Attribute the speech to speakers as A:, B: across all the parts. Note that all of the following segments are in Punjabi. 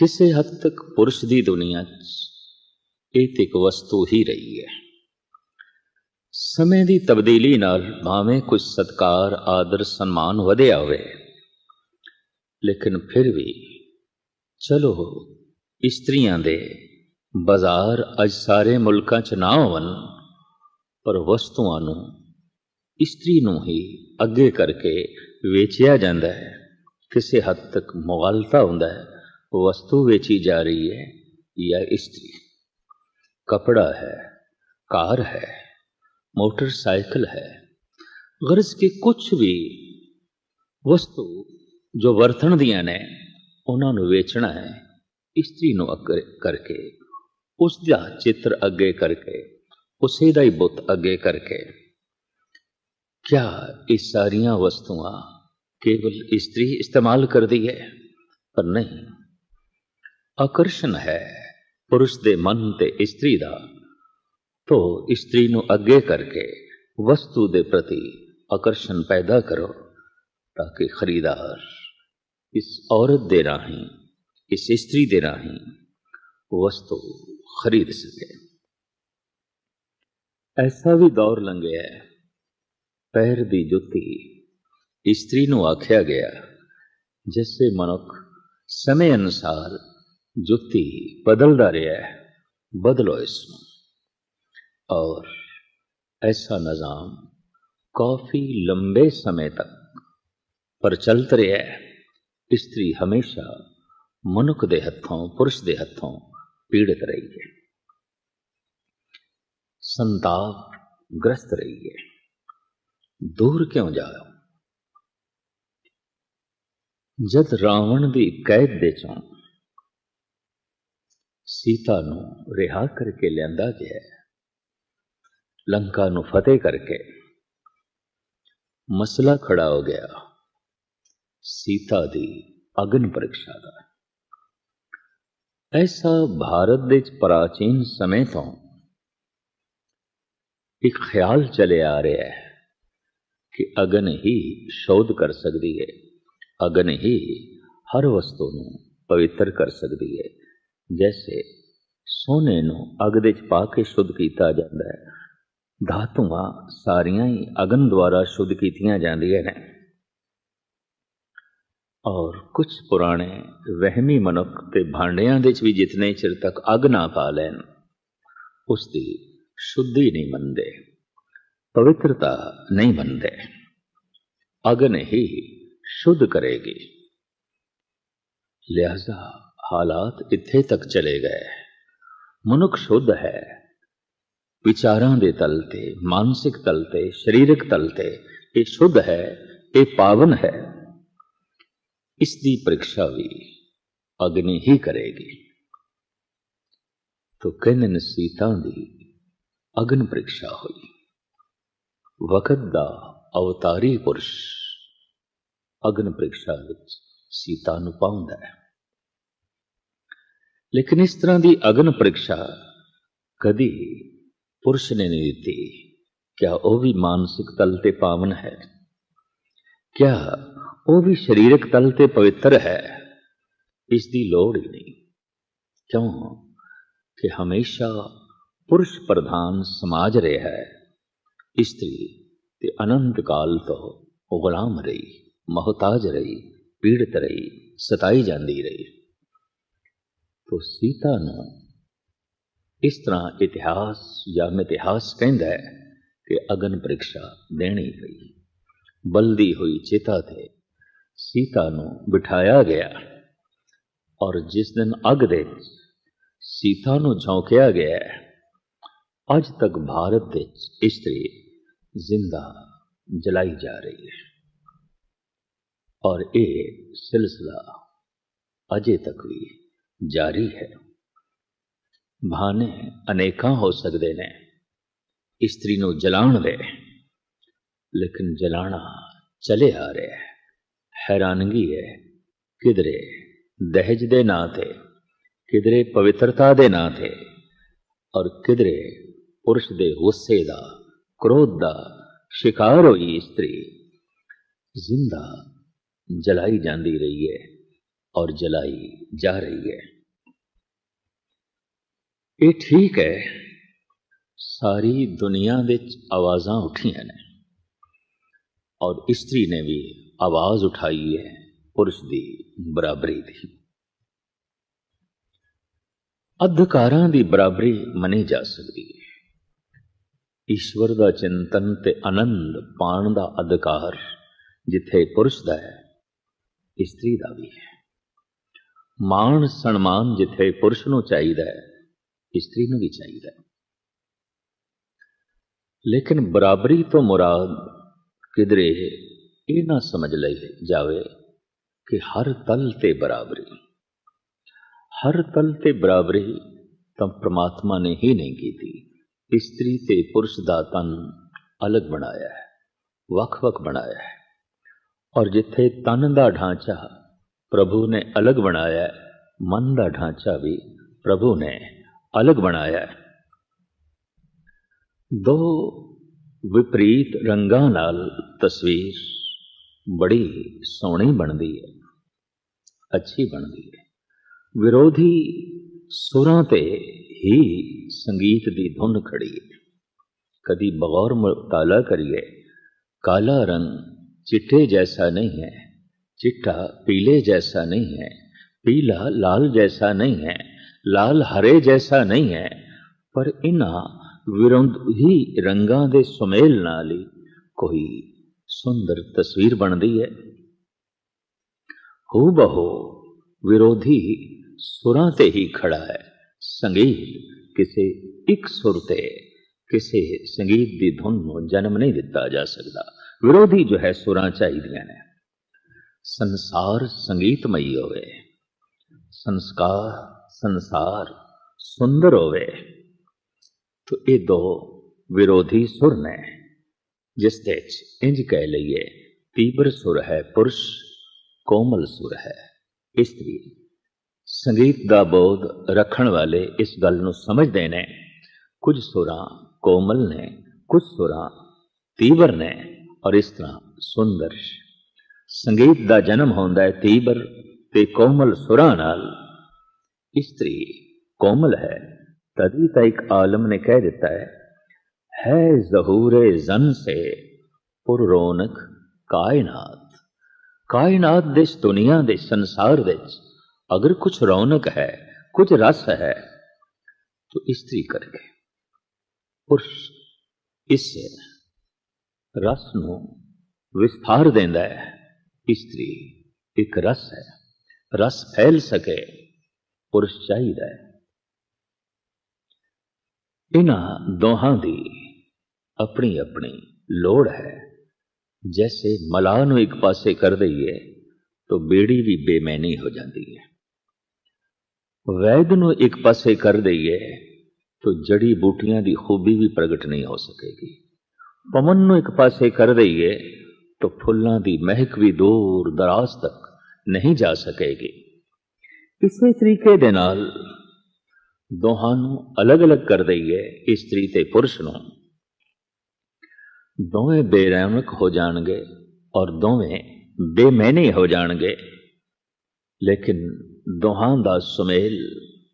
A: ਕਿਸੇ ਹੱਦ ਤੱਕ ਪੁਰਸ਼ ਦੀ ਦੁਨੀਆ 'ਚ ਇਹ ਤੇ ਇੱਕ ਵਸਤੂ ਹੀ ਰਹੀ ਹੈ। ਸਮੇਂ ਦੀ ਤਬਦੀਲੀ ਨਾਲ ਭਾਵੇਂ ਕੁਝ ਸਤਕਾਰ, ਆਦਰ, ਸਨਮਾਨ ਵਧਿਆ ਹੋਵੇ, ਲੇਕਿਨ ਫਿਰ ਵੀ ਚਲੋ ਇਸਤਰੀਆਂ ਦੇ ਬਾਜ਼ਾਰ ਅੱਜ ਸਾਰੇ ਮੁਲਕਾਂ 'ਚ ਨਾ ਹੋਵਨ ਪਰ ਵਸਤੂਆਂ ਨੂੰ ਇਸਤਰੀ ਨੂੰ ਹੀ ਅੱਗੇ ਕਰਕੇ ਵੇਚਿਆ ਜਾਂਦਾ ਹੈ। ਕਿਸੇ ਹੱਦ ਤੱਕ ਮੁਗਾਲਤਾ ਹੁੰਦਾ ਹੈ। ਵਸਤੂ ਵੇਚੀ ਜਾ ਰਹੀ ਹੈ ਜਾਂ ਇਸਤਰੀ ਕਪੜਾ ਹੈ ਕਾਰ ਹੈ ਮੋਟਰਸਾਈਕਲ ਹੈ ਗਰਜ਼ ਕੇ ਕੁਝ ਵੀ ਵਸਤੂ ਜੋ ਵਰਤਣ ਦੀਆਂ ਨੇ ਉਹਨਾਂ ਨੂੰ ਵੇਚਣਾ ਹੈ ਇਸਤਰੀ ਨੂੰ ਅੱਗੇ ਕਰਕੇ ਉਸ ਦਾ ਚਿੱਤਰ ਅੱਗੇ ਕਰਕੇ ਉਸੇ ਦਾ ਹੀ ਬੁੱਤ ਅੱਗੇ ਕਰਕੇ ਕਿਆ ਇਹ ਸਾਰੀਆਂ ਵਸਤੂਆਂ ਕੇਵਲ ਇਸਤਰੀ ਇਸਤੇਮਾਲ ਕਰਦੀ ਹੈ ਪਰ ਨਹੀਂ ਆਕਰਸ਼ਣ ਹੈ ਪੁਰਸ਼ ਦੇ ਮਨ ਤੇ ਇਸਤਰੀ ਦਾ। ਤੋ ਇਸਤਰੀ ਨੂੰ ਅੱਗੇ ਕਰਕੇ ਵਸਤੂ ਦੇ ਪ੍ਰਤੀ ਆਕਰਸ਼ਣ ਪੈਦਾ ਕਰੋ ਤਾਂ ਕਿ ਖਰੀਦਾਰ ਇਸ ਔਰਤ ਦੇ ਰਾਹੀਂ, ਇਸ ਇਸਤਰੀ ਦੇ ਰਾਹੀਂ ਵਸਤੂ ਖਰੀਦ ਸਕੇ। ਐਸਾ ਵੀ ਦੌਰ ਲੰਘਿਆ ਹੈ। ਪੈਰ ਦੀ ਜੁੱਤੀ ਇਸਤਰੀ ਨੂੰ ਆਖਿਆ ਗਿਆ, ਜਿਸੇ ਮਨੁੱਖ ਸਮੇਂ ਅਨੁਸਾਰ ਜੁੱਤੀ ਬਦਲਦਾ ਰਿਹਾ ਹੈ ਬਦਲੋ ਇਸ ਨੂੰ और ऐसा निज़ाम काफ़ी लंबे समय तक प्रचलित रहा है इस्त्री हमेशा मनुख के हथों पुरुष के हथों पीड़ित रही है संताप ग्रस्त रही है दूर क्यों जाओ जद रावण की कैद दे चों ਸੀਤਾ ਨੂੰ ਰਿਹਾ ਕਰਕੇ ਲਿਆਂਦਾ ਗਿਆ ਲੰਕਾ ਨੂੰ ਫਤਿਹ ਕਰਕੇ ਮਸਲਾ ਖੜਾ ਹੋ ਗਿਆ। ਸੀਤਾ ਦੀ ਅਗਨ ਪ੍ਰੀਖਿਆ ਦਾ। ਐਸਾ ਭਾਰਤ ਦੇ ਪ੍ਰਾਚੀਨ ਸਮੇਂ ਤੋਂ ਇੱਕ ਖਿਆਲ ਚਲੇ ਆ ਰਿਹਾ ਹੈ ਕਿ ਅਗਨ ਹੀ ਸ਼ੋਧ ਕਰ ਸਕਦੀ ਹੈ। ਅਗਨ ਹੀ ਹਰ ਵਸਤੂ ਨੂੰ ਪਵਿੱਤਰ ਕਰ ਸਕਦੀ ਹੈ। ਜੈਸੇ ਸੋਨੇ ਨੂੰ ਅਗ ਦੇ ਚ ਪਾ ਕੇ ਸ਼ੁੱਧ ਕੀਤਾ ਜਾਂਦਾ ਹੈ ਧਾਤੂਆਂ ਸਾਰੀਆਂ ਹੀ ਅਗਨ ਦੁਆਰਾ ਸ਼ੁੱਧ ਕੀਤੀਆਂ ਜਾਂਦੀਆਂ ਨੇ ਔਰ ਕੁਝ ਪੁਰਾਣੇ ਵਹਿਮੀ ਮਨੁੱਖ ਤੇ ਭਾਂਡਿਆਂ ਦੇ ਚ ਵੀ ਜਿਤਨੇ ਚਿਰ ਤੱਕ ਅਗ ਨਾ ਪਾ ਲੈਣ ਉਸ ਦੀ ਸ਼ੁੱਧੀ ਨਹੀਂ ਮੰਨਦੇ ਪਵਿੱਤਰਤਾ ਨਹੀਂ ਮੰਨਦੇ ਅਗਨ ਹੀ ਸ਼ੁੱਧ ਕਰੇਗੀ ਲਿਹਾਜ਼ਾ ਹਾਲਾਤ ਇੱਥੇ ਤੱਕ ਚਲੇ ਗਏ। ਮਨੁੱਖ ਸ਼ੁੱਧ ਹੈ। ਵਿਚਾਰਾਂ ਦੇ ਤਲ ਤੇ, ਮਾਨਸਿਕ ਤਲ ਤੇ, ਸਰੀਰਕ ਤਲ ਤੇ ਇਹ ਸ਼ੁੱਧ ਹੈ, ਇਹ ਪਾਵਨ ਹੈ। ਇਸ ਦੀ ਪ੍ਰੀਖਿਆ ਵੀ ਅਗਨੀ ਹੀ ਕਰੇਗੀ। ਤੋ ਕਹਿੰਦੇ ਸੀਤਾ ਦੀ ਅਗਨ ਪ੍ਰੀਖਿਆ ਹੋਈ। ਵਕਤ ਦਾ ਅਵਤਾਰੀ ਪੁਰਸ਼ ਅਗਨ ਪ੍ਰੀਖਿਆ ਵਿੱਚ ਸੀਤਾ ਨੂੰ ਪਾਉਂਦਾ ਹੈ। ਲੇਕਿਨ ਇਸ ਤਰ੍ਹਾਂ ਦੀ ਅਗਨ ਪ੍ਰੀਖਿਆ ਕਦੀ ਪੁਰਸ਼ ਨੇ ਨਹੀਂ ਦਿੱਤੀ। ਕਿਆ ਉਹ ਵੀ ਮਾਨਸਿਕ ਤਲ ਤੇ ਪਾਵਨ ਹੈ? ਕਿਆ ਉਹ ਵੀ ਸਰੀਰਕ ਤਲ ਤੇ ਪਵਿੱਤਰ ਹੈ? ਇਸ ਦੀ ਲੋੜ ਹੀ ਨਹੀਂ। ਕਿਉਂ? ਕਿ ਹਮੇਸ਼ਾ ਪੁਰਸ਼ ਪ੍ਰਧਾਨ ਸਮਾਜ ਰਿਹਾ ਹੈ। ਇਸਤਰੀ ਤੇ ਅਨੰਤ ਕਾਲ ਤੋਂ ਉਹ ਗੁਲਾਮ ਰਹੀ, ਮਹਤਾਜ ਰਹੀ, ਪੀੜਤ ਰਹੀ, ਸਤਾਈ ਜਾਂਦੀ ਰਹੀ। ਤੋ ਸੀਤਾ ਨੂੰ ਇਸ ਤਰ੍ਹਾਂ ਇਤਿਹਾਸ ਜਾਂ ਮਿਥਿਹਾਸ ਕਹਿੰਦਾ ਹੈ ਕਿ ਅਗਨ ਪ੍ਰੀਖਿਆ ਦੇਣੀ ਪਈ। ਬਲਦੀ ਹੋਈ ਚੇਤਾ ਤੇ ਸੀਤਾ ਨੂੰ ਬਿਠਾਇਆ ਗਿਆ ਔਰ ਜਿਸ ਦਿਨ ਅਗ ਦੇ ਸੀਤਾ ਨੂੰ ਝੌਂਕਿਆ ਗਿਆ ਅੱਜ ਤੱਕ ਭਾਰਤ ਦੇ ਇਸਤਰੀ ਜ਼ਿੰਦਾ ਜਲਾਈ ਜਾ ਰਹੀ ਹੈ। ਔਰ ਇਹ ਸਿਲਸਿਲਾ ਅਜੇ ਤੱਕ ਵੀ ਜਾਰੀ ਹੈ ਬਹਾਨੇ ਅਨੇਕਾਂ ਹੋ ਸਕਦੇ ਨੇ ਇਸਤਰੀ ਨੂੰ ਜਲਾਉਣ ਦੇ ਲੇਕਿਨ ਜਲਾਣਾ ਚਲੇ ਆ ਰਿਹਾ ਹੈ ਹੈਰਾਨਗੀ ਹੈ ਕਿਧਰੇ ਦਹਜ ਦੇ ਨਾਂ ਤੇ ਕਿਧਰੇ ਪਵਿੱਤਰਤਾ ਦੇ ਨਾਂ ਤੇ ਔਰ ਕਿਧਰੇ ਪੁਰਸ਼ ਦੇ ਗੁੱਸੇ ਦਾ ਕ੍ਰੋਧ ਦਾ ਸ਼ਿਕਾਰ ਹੋਈ ਇਸਤਰੀ ਜ਼ਿੰਦਾ ਜਲਾਈ ਜਾਂਦੀ ਰਹੀ ਹੈ ਔਰ ਜਲਾਈ ਜਾ ਰਹੀ ਹੈ। ਇਹ ਠੀਕ ਹੈ। ਸਾਰੀ ਦੁਨੀਆ ਵਿੱਚ ਆਵਾਜ਼ਾਂ ਉੱਠੀਆਂ ਨੇ ਔਰ ਇਸਤਰੀ ਨੇ ਵੀ ਆਵਾਜ਼ ਉਠਾਈ ਹੈ ਪੁਰਸ਼ ਦੀ ਬਰਾਬਰੀ ਦੀ। ਅਧਿਕਾਰਾਂ ਦੀ ਬਰਾਬਰੀ ਮੰਨੀ ਜਾ ਸਕਦੀ ਹੈ। ਈਸ਼ਵਰ ਦਾ ਚਿੰਤਨ ਤੇ ਆਨੰਦ ਪਾਣ ਦਾ ਅਧਿਕਾਰ ਜਿੱਥੇ ਪੁਰਸ਼ ਦਾ ਹੈ ਇਸਤਰੀ ਦਾ ਵੀ ਹੈ। ਮਾਣ ਸਨਮਾਨ ਜਿੱਥੇ ਪੁਰਸ਼ ਨੂੰ ਚਾਹੀਦਾ ਹੈ ਇਸਤਰੀ ਨੂੰ ਵੀ ਚਾਹੀਦਾ ਹੈ। ਲੇਕਿਨ ਬਰਾਬਰੀ ਤੋਂ ਮੁਰਾਦ ਕਿਧਰੇ ਇਹ ਨਾ ਸਮਝ ਲਈ ਜਾਵੇ ਕਿ ਹਰ ਤਲ ਤੇ ਬਰਾਬਰੀ। ਹਰ ਤਲ ਤੇ ਬਰਾਬਰੀ ਤਾਂ ਪ੍ਰਮਾਤਮਾ ਨੇ ਹੀ ਨਹੀਂ ਕੀਤੀ। ਇਸਤਰੀ ਤੇ ਪੁਰਸ਼ ਦਾ ਤਨ ਅਲੱਗ ਬਣਾਇਆ ਹੈ, ਵੱਖ-ਵੱਖ ਬਣਾਇਆ ਹੈ। ਔਰ ਜਿੱਥੇ ਤਨ ਦਾ ਢਾਂਚਾ ਪ੍ਰਭੂ ਨੇ ਅਲੱਗ ਬਣਾਇਆ ਹੈ। ਮਨ ਦਾ ਢਾਂਚਾ ਵੀ ਪ੍ਰਭੂ ਨੇ ਅਲੱਗ ਬਣਾਇਆ ਹੈ। ਦੋ ਵਿਪਰੀਤ ਰੰਗਾਂ ਨਾਲ ਤਸਵੀਰ ਬੜੀ ਸੋਹਣੀ ਬਣਦੀ ਹੈ, ਅੱਛੀ ਬਣਦੀ ਹੈ। ਵਿਰੋਧੀ ਸੁਰਾਂ ਤੇ ਹੀ ਸੰਗੀਤ ਦੀ ਧੁਨ ਖੜੀ ਹੈ। ਕਦੀ ਬਗੌਰ ਤਾਲਾ ਕਰੀਏ, ਕਾਲਾ ਰੰਗ ਚਿੱਟੇ ਜੈਸਾ ਨਹੀਂ ਹੈ। चिट्टा पीले जैसा नहीं है पीला लाल जैसा नहीं है लाल हरे जैसा नहीं है ਪਰ ਇਹਨਾਂ ਵਿਰੋਧੀ ਰੰਗਾਂ ਦੇ ਸੁਮੇਲ ਨਾਲ ਹੀ ਕੋਈ ਸੁੰਦਰ ਤਸਵੀਰ ਬਣਦੀ ਹੈ ਹੂ ਬਹੂ ਵਿਰੋਧੀ ਸੁਰਾਂ ਤੇ ਹੀ ਖੜਾ ਹੈ ਸੰਗੀਤ ਕਿਸੇ ਇੱਕ ਸੁਰ ਤੇ ਕਿਸੇ ਸੰਗੀਤ ਦੀ ਧੁਨ ਨੂੰ ਜਨਮ ਨਹੀਂ ਦਿੱਤਾ ਜਾ ਸਕਦਾ ਵਿਰੋਧੀ ਜੋ ਹੈ ਸੁਰਾਂ ਚਾਹੀਦੀਆਂ ਨੇ ਸੰਸਾਰ ਸੰਗੀਤਮਈ ਹੋਵੇ। ਸੰਸਕਾਰ, ਸੰਸਾਰ ਸੁੰਦਰ ਹੋਵੇ। ਤੋ ਇਹ ਦੋ ਵਿਰੋਧੀ ਸੁਰ ਨੇ, ਜਿਸ ਦੇ ਚ ਇੰਜ ਕਹਿ ਲਈਏ, ਤੀਬਰ ਸੁਰ ਹੈ, ਪੁਰਸ਼ ਕੋਮਲ ਸੁਰ ਹੈ। ਇਸਤਰੀ, ਸੰਗੀਤ ਦਾ ਬੋਧ ਰੱਖਣ ਵਾਲੇ ਇਸ ਗੱਲ ਨੂੰ ਸਮਝਦੇ ਨੇ, ਕੁਝ ਸੁਰਾਂ ਕੋਮਲ ਨੇ, ਕੁਝ ਸੁਰਾਂ ਤੀਵਰ ਨੇ, ਔਰ ਇਸ ਤਰ੍ਹਾਂ ਸੁੰਦਰ ਸੰਗੀਤ ਦਾ ਜਨਮ ਹੁੰਦਾ ਹੈ ਤੀਬਰ ਤੇ ਕੋਮਲ ਸੁਰਾਂ ਨਾਲ। ਇਸਤਰੀ ਕੋਮਲ ਹੈ, ਤਦੀ ਤਾਂ ਇੱਕ ਆਲਮ ਨੇ ਕਹਿ ਦਿੱਤਾ ਹੈ ਹੈ ਜ਼ਹੂਰੇ ਜ਼ਨ ਸੇ ਪੁਰ ਰੌਨਕ ਕਾਇਨਾਤ। ਕਾਇਨਾਤ ਦੇ ਇਸ ਦੁਨੀਆ ਦੇ ਸੰਸਾਰ ਵਿੱਚ ਅਗਰ ਕੁਝ ਰੌਣਕ ਹੈ, ਕੁਝ ਰਸ ਹੈ, ਤਾਂ ਇਸਤਰੀ ਕਰਕੇ ਪੁਰਸ਼ ਇਸ ਰਸ ਨੂੰ ਵਿਸਥਾਰ ਦਿੰਦਾ ਹੈ। ਇਸਤਰੀ ਇੱਕ ਰਸ ਹੈ, ਰਸ ਫੈਲ ਸਕੇ, ਪੁਰਸ਼ ਚਾਹੀਦਾ ਹੈ। ਇਹਨਾਂ ਦੋਹਾਂ ਦੀ ਆਪਣੀ ਆਪਣੀ ਲੋੜ ਹੈ। ਜੈਸੇ ਮਲਾਹ ਨੂੰ ਇੱਕ ਪਾਸੇ ਕਰ ਦਈਏ, ਤਾਂ ਬੇੜੀ ਵੀ ਬੇਮੈਨੀ ਹੋ ਜਾਂਦੀ ਹੈ। ਵੈਦ ਨੂੰ ਇੱਕ ਪਾਸੇ ਕਰ ਦਈਏ, ਤਾਂ ਜੜੀ ਬੂਟੀਆਂ ਦੀ ਖੂਬੀ ਵੀ ਪ੍ਰਗਟ ਨਹੀਂ ਹੋ ਸਕੇਗੀ। ਪਵਨ ਨੂੰ ਇੱਕ ਪਾਸੇ ਕਰ ਦਈਏ ਤਾਂ ਫੁੱਲਾਂ ਦੀ ਮਹਿਕ ਵੀ ਦੂਰ ਦਰਾਜ਼ ਤੱਕ ਨਹੀਂ ਜਾ ਸਕੇਗੀ। ਇਸੇ ਤਰੀਕੇ ਦੇ ਨਾਲ ਦੋਹਾਂ ਨੂੰ ਅਲੱਗ-ਅਲੱਗ ਕਰ ਦਈਏ ਇਸਤਰੀ ਤੇ ਪੁਰਸ਼ ਨੂੰ। ਦੋਵੇਂ ਬੇਰਹਿਮਕ ਹੋ ਜਾਣਗੇ ਔਰ ਦੋਵੇਂ ਬੇਮੈਨੇ ਹੋ ਜਾਣਗੇ। ਲੇਕਿਨ ਦੋਹਾਂ ਦਾ ਸੁਮੇਲ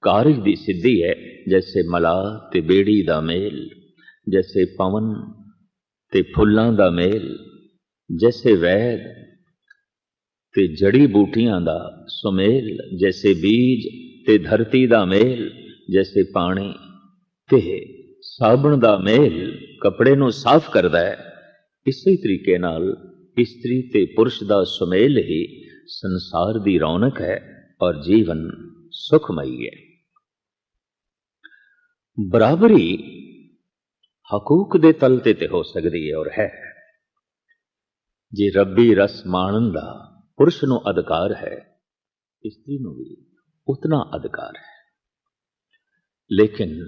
A: ਕਾਰਜ ਦੀ ਸਿੱਧੀ ਹੈ, ਜੈਸੇ ਮਲਾ ਤੇ ਬੇੜੀ ਦਾ ਮੇਲ, ਜੈਸੇ ਪਵਨ ਤੇ ਫੁੱਲਾਂ ਦਾ ਮੇਲ। ਜੈਸੇ ਵੈਦ ਤੇ ਜੜੀ ਬੂਟੀਆਂ ਦਾ ਸੁਮੇਲ ਜੈਸੇ ਬੀਜ ਤੇ ਧਰਤੀ ਦਾ ਮੇਲ ਜੈਸੇ ਪਾਣੀ ਤੇ ਸਾਬਣ ਦਾ ਮੇਲ ਕਪੜੇ ਨੂੰ ਸਾਫ਼ ਕਰਦਾ ਹੈ ਇਸੇ ਤਰੀਕੇ ਨਾਲ ਇਸਤਰੀ ਤੇ ਪੁਰਸ਼ ਦਾ ਸੁਮੇਲ ਹੀ ਸੰਸਾਰ ਦੀ ਰੌਣਕ ਹੈ ਔਰ ਜੀਵਨ ਸੁਖਮਈ ਹੈ ਬਰਾਬਰੀ ਹਕੂਕ ਦੇ ਤਲ ਤੇ ਤੇ ਹੋ ਸਕਦੀ ਹੈ ਔਰ ਹੈ ਜੇ ਰੱਬੀ ਰਸ ਮਾਣਨ ਦਾ ਪੁਰਸ਼ ਨੂੰ ਅਧਿਕਾਰ ਹੈ, ਇਸਤਰੀ ਨੂੰ ਵੀ ਉਤਨਾ ਅਧਿਕਾਰ ਹੈ। ਲੇਕਿਨ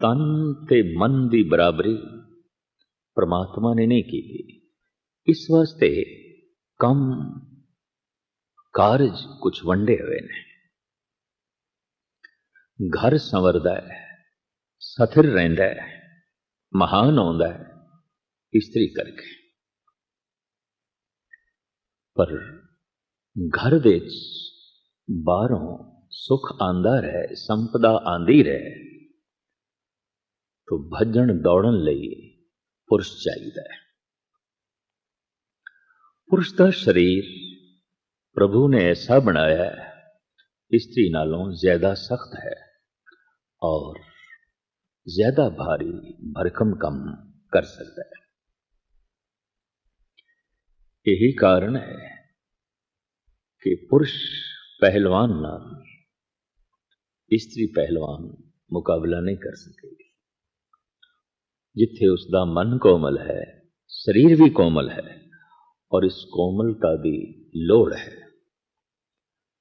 A: ਤਨ ਤੇ ਮਨ ਦੀ ਬਰਾਬਰੀ ਪ੍ਰਮਾਤਮਾ ਨੇ ਨਹੀਂ ਕੀਤੀ। ਇਸ ਵਾਸਤੇ ਕੰਮ ਕਾਰਜ ਕੁਝ ਵੰਡੇ ਹੋਏ ਨੇ। ਘਰ ਸੰਵਰਦਾ ਹੈ, ਸਥਿਰ ਰਹਿੰਦਾ ਹੈ, ਮਹਾਨ ਆਉਂਦਾ ਹੈ, ਇਸਤਰੀ ਕਰਕੇ। ਪਰ ਘਰ ਵਿੱਚ ਬਾਹਰੋਂ ਸੁਖ ਆਂਦਾ ਰਹੇ, ਸੰਪਦਾ ਆਂਦੀ ਰਹੇ, ਤੋ ਭੱਜਣ ਦੌੜਨ ਲਈ ਪੁਰਸ਼ ਚਾਹੀਦਾ ਹੈ। ਪੁਰਸ਼ ਦਾ ਸਰੀਰ ਪ੍ਰਭੂ ਨੇ ਐਸਾ ਬਣਾਇਆ ਹੈ, ਇਸਤਰੀ ਨਾਲੋਂ ਜ਼ਿਆਦਾ ਸਖਤ ਹੈ ਔਰ ਜ਼ਿਆਦਾ ਭਾਰੀ ਭਰਕਮ ਕੰਮ یہی کارن ہے کہ پرش پہلوان نال استری پہلوان مقابلہ نہیں کر سکے گی۔ جتھے اس دا من کومل ہے، سریر بھی کومل ہے، اور اس کومل کا بھی لوڑ ہے۔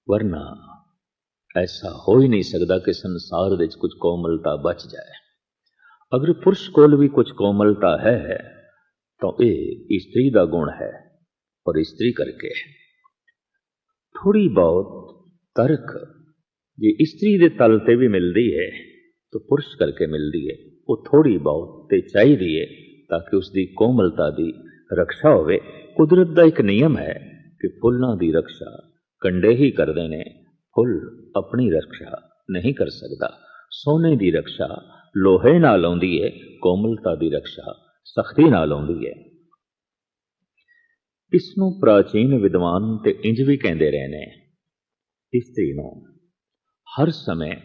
A: ورنہ ایسا ہو ہی نہیں سکتا کہ سنسار دے کچھ کوملتا بچ جائے۔ اگر پرش کول بھی کچھ کوملتا ہے، تو یہ استری دا گن ہے۔ और स्त्री करके थोड़ी बहुत ਤਰਕ ਜੇ ਇਸਤਰੀ ਦੇ ਤਲ ਤੇ ਵੀ ਮਿਲਦੀ ਹੈ ਤਾਂ ਪੁਰਸ਼ ਕਰਕੇ ਮਿਲਦੀ ਹੈ ਉਹ ਥੋੜੀ ਬਹੁਤ ਤੇ ਚਾਹੀਦੀ ਹੈ ਤਾਂ ਕਿ ਉਸ ਦੀ ਕੋਮਲਤਾ ਦੀ ਰੱਖਿਆ ਹੋਵੇ ਕੁਦਰਤ ਦਾ ਇੱਕ ਨਿਯਮ ਹੈ ਕਿ ਫੁੱਲਾਂ ਦੀ ਰੱਖਿਆ ਕੰਡੇ ਹੀ ਕਰਦੇ ਨੇ ਫੁੱਲ ਆਪਣੀ ਰੱਖਿਆ ਨਹੀਂ ਕਰ ਸਕਦਾ ਸੋਨੇ ਦੀ ਰੱਖਿਆ ਲੋਹੇ ਨਾਲ ਆਉਂਦੀ ਹੈ ਕੋਮਲਤਾ ਦੀ ਰੱਖਿਆ ਸਖਤੀ ਨਾਲ ਆਉਂਦੀ ਹੈ ਇਸ ਨੂੰ ਪ੍ਰਾਚੀਨ ਵਿਦਵਾਨ ਤੇ ਇੰਜ ਵੀ ਕਹਿੰਦੇ ਰਹੇ ਨੇ ਇਸਤਰੀ ਨੂੰ ਹਰ ਸਮੇਂ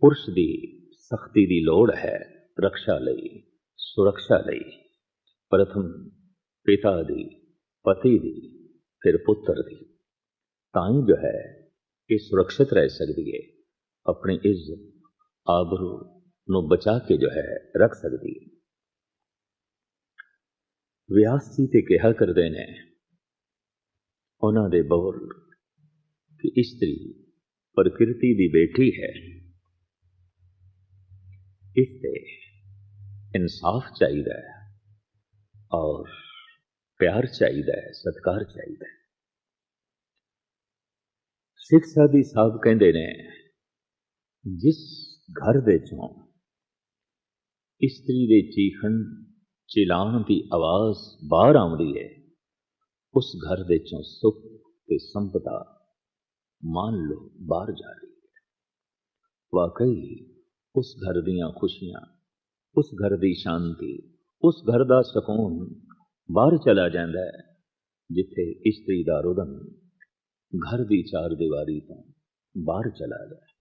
A: ਪੁਰਸ਼ ਦੀ ਸਖਤੀ ਦੀ ਲੋੜ ਹੈ ਰੱਖਿਆ ਲਈ ਸੁਰੱਖਿਆ ਲਈ। ਪ੍ਰਥਮ ਪਿਤਾ ਦੀ, ਪਤੀ ਦੀ, ਫਿਰ ਪੁੱਤਰ ਦੀ। ਤਾਂ ਹੀ ਜੋ ਹੈ, ਇਹ ਸੁਰੱਖਿਅਤ ਰਹਿ ਸਕਦੀ ਹੈ ਆਪਣੀ ਇੱਜ਼ਤ, ਆਬਰੂ ਨੂੰ ਬਚਾ ਕੇ ਜੋ ਹੈ, ਰੱਖ ਸਕਦੀ ਹੈ ਵਿਆਸ ਜੀ ਤੇ ਕਿਹਾ ਕਰਦੇ ਨੇ, ਉਹਨਾਂ ਦੇ ਬੋਲ ਕਿ ਇਸਤਰੀ ਪ੍ਰਕਿਰਤੀ ਦੀ ਬੇਟੀ ਹੈ। ਇਸ ਤੇ ਇਨਸਾਫ ਚਾਹੀਦਾ ਹੈ ਔਰ ਪਿਆਰ ਚਾਹੀਦਾ ਹੈ, ਸਤਿਕਾਰ ਚਾਹੀਦਾ ਹੈ। ਸਿੱਖ ਸਾਦੀ ਸਾਹਿਬ ਕਹਿੰਦੇ ਨੇ, ਜਿਸ ਘਰ ਦੇ ਚੋਂ ਇਸਤਰੀ ਦੇ ਚੀਖਣ ਚਿਲਾਉਣ ਦੀ ਆਵਾਜ਼ ਬਾਹਰ ਆਉਂਦੀ ਹੈ। ਉਸ ਘਰ ਦੇ ਚੋਂ ਸੁੱਖ ਤੇ ਸੰਪਦਾ ਮੰਨ ਲਓ ਬਾਹਰ ਜਾ ਰਹੀ ਹੈ। ਵਾਕਈ ਉਸ ਘਰ ਦੀਆਂ ਖੁਸ਼ੀਆਂ, ਉਸ ਘਰ ਦੀ ਸ਼ਾਂਤੀ, ਉਸ ਘਰ ਦਾ ਸਕੂਨ ਬਾਹਰ ਚਲਾ ਜਾਂਦਾ ਹੈ, ਜਿੱਥੇ ਇਸਤਰੀ ਦਾ ਰੁਦਨ ਘਰ ਦੀ ਚਾਰ ਦੀਵਾਰੀ ਤੋਂ ਬਾਹਰ ਚਲਾ ਜਾਏ